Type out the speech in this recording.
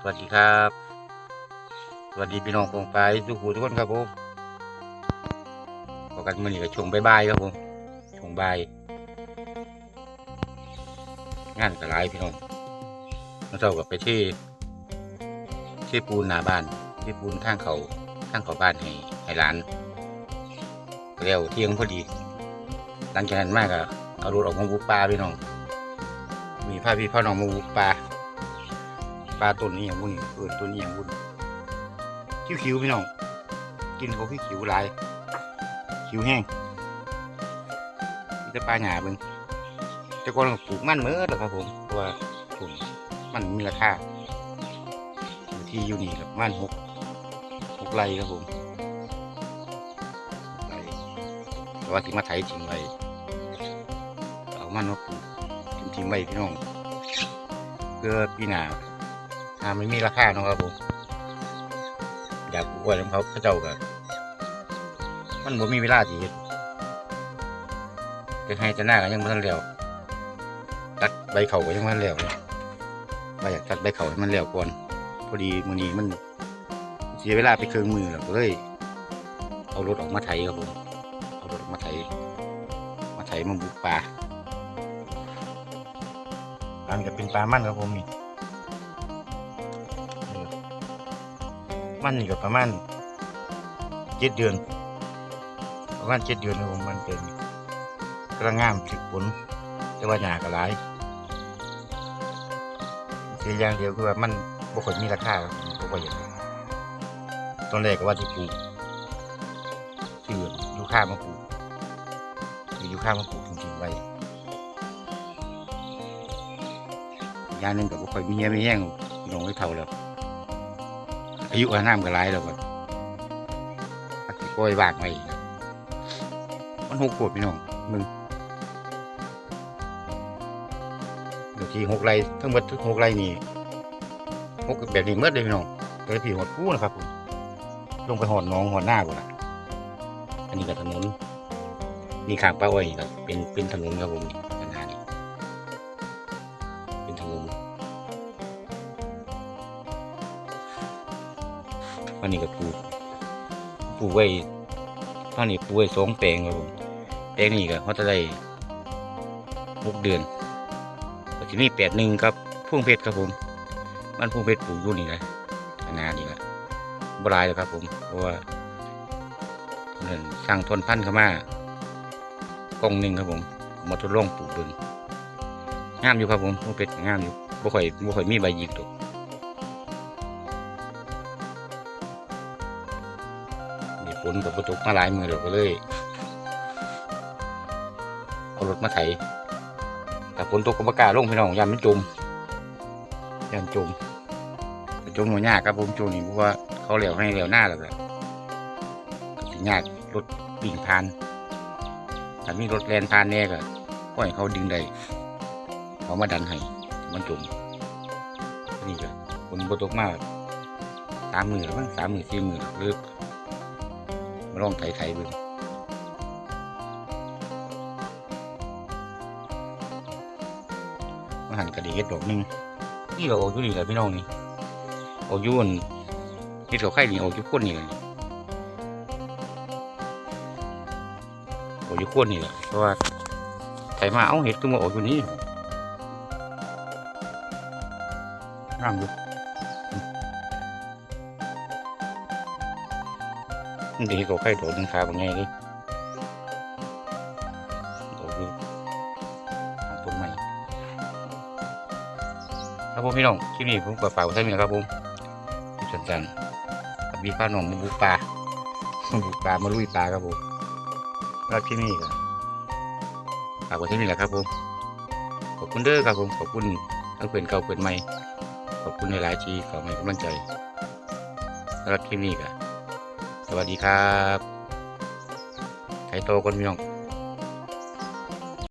สวัสดีครับ สวัสดีพี่น้องกองไปทุกผู้ทุกคนครับผมพอกันมื่อนี้ก็ช่วงบ่ายๆครับผมช่วงบ่ายงานก็หลายพี่น้องแล้วเรากับไปที่ที่ปูนหน้าบ้านที่ปูนทางเขาทางเขาบ้านให้ให้ร้านเร็วเที่ยงพอดี หลังจากนั้นมากก็เอารถออกมาบุกปลาพี่น้อง มีพาพี่พ่อน้องมาบุกปลา ปลาตัวนี้อย่างบุญเออตัวนี้อย่างบุญคิ้วๆพี่น้องกินเขาพี่คิ้วหลายคิ้วแห้งมีแต่ปลาหยาบิ่งแต่ก่อนปลูกมันเมื่อแล้วครับผมเพราะว่าผมมันมีราคาที่อยู่นี่ครับมันหกหกไรครับผมหกไรแต่ว่าที่มาไถทิ้งไว้เอามันมาปลูกทิ้งไว้พี่น้องเพื่อปีหน้า อ่าไม่มีราคาเนาะครับผมอยากปลูกไว้ของเขาเขาเจ้ากันมันบ่มีเวลาที่จะให้จะหน้ากันยังบ่ทันแล้วตัดใบเข่าก็ยังบ่ทันแล้วเลยว่าอยากตัดใบเข่าให้มันแล้วก่อนพอดีมือนี้มัน เสียเวลาไปเครื่องมือแล้วก็เลยเอารถออกมาไถครับผมเอารถออกมาไถมาไถมาบุกปลาอันก็เป็นปลามันครับผมนี่ มันนี่ก็ประมาณเจ็ดเดือน ประมาณเจ็ดเดือนครับผมมันเป็นกระงามถึกผลแต่ว่าหยาก็หลายเสียอย่างเดียวคือว่ามันบ่ค่อยมีราคาครับบ่ค่อยอยากตอนแรกก็ว่าจะปลูกชื่อยูคามาปลูกคือยูคามาปลูกจริงๆไว้อย่างหนึงก็บ่ค่อยมีเงี้ยไม่แห้งลงไว้เท่าแล้ว อายุอาน้ำก็หลายแล้วก็ปักสิปล่อยบากไปมันหกขวบพี่น้องมึงเดี๋ยวที่หกไรทั้งหมดทุกหกไรนี่หกแบบนี้เมื่อเลยพี่น้องโดยผีหดกู้นะครับผมลงไปหอดน้องหอดหน้าก่อนละอันนี้ก็ถนนนี่ข้างป้าอ้อยครับเป็นเป็นถนนครับผมปัญหานี้เป็นถนน อันนี้ก็ปลูกปลูกไว้ท่านี้ปลูกไว้สองแปลงครับผมแปลงนี้ก็เขาจะได้หกเดือนก็จะมีแปดหนึ่งครับพุ่งเพชรครับผมมันพุ่งเพชรปลูกอยู่นี่แหละนาดนี้แหละบรายแล้วครับผมเพราะว่าเงินสร้างทนพันธุ์เข้ามากองหนึ่งครับผมมาทดลองปลูกเบิ่งงามอยู่ครับผมพุ่งเพชรงามอยู่บ่ค่อยบ่ค่อยมีใบหยิกตก มีฝนกับประตกมาหลายมือเราก็เลยเอารถมาไถแต่ฝนตกก็ประกล้าลงพี่น้องยามมันจมยามจมแต่จมหัวยากครับผมจมนี่เพราะว่าเขาเหลียวให้เหลียวหน้าแล้วก็สิยากรถวิ่งผ่านถ้ามีรถแลนผ่านแน่ก็ปล่อยเขาดึงได้เขามาดันให้มันจมนี่ก็ฝนประตกมากสามหมือแล้วมั้งสามหมือสี่หมือหรือ มาลองไถไถๆเบิ่งมาหันกระดีเฮ็ดดอกหนึงนี่เราออกอยู่นี่แหละพี่น้องนี่ออกอยู่อันเฮ็ดกับไข่นี่ออกอยู่ก้นนี่แหละนี่ออกอยู่ก้นนี่แหละเพราะว่าไถมาเอาเห็ดก็มาออกอยู่นี่งามอยู่ นี่เด็กกับไข่โดดหนึงขาเป็นไงเลยโดดอยู่ข้างต้นไม้ครับผมพี่น้องคลิปนี้ผมก็ฝากไว้ท่านี้นะครับผมคลิปสั้นๆกับพี่ป้าหน้องมาบุกปลามาบุกปลามาลุยปลาครับผมแล้วคลิปนี้ก็ฝากไว้ท่านนี้แหละครับผมขอบคุณเด้อครับผมขอบคุณทั้งเพื่อนเก่าเพื่อนใหม่ขอบคุณในหลายทีขอให้กำลังใจสำหรับคลิปนี้ก็ สวัสดีครับ ไข่โตคนพี่น้อง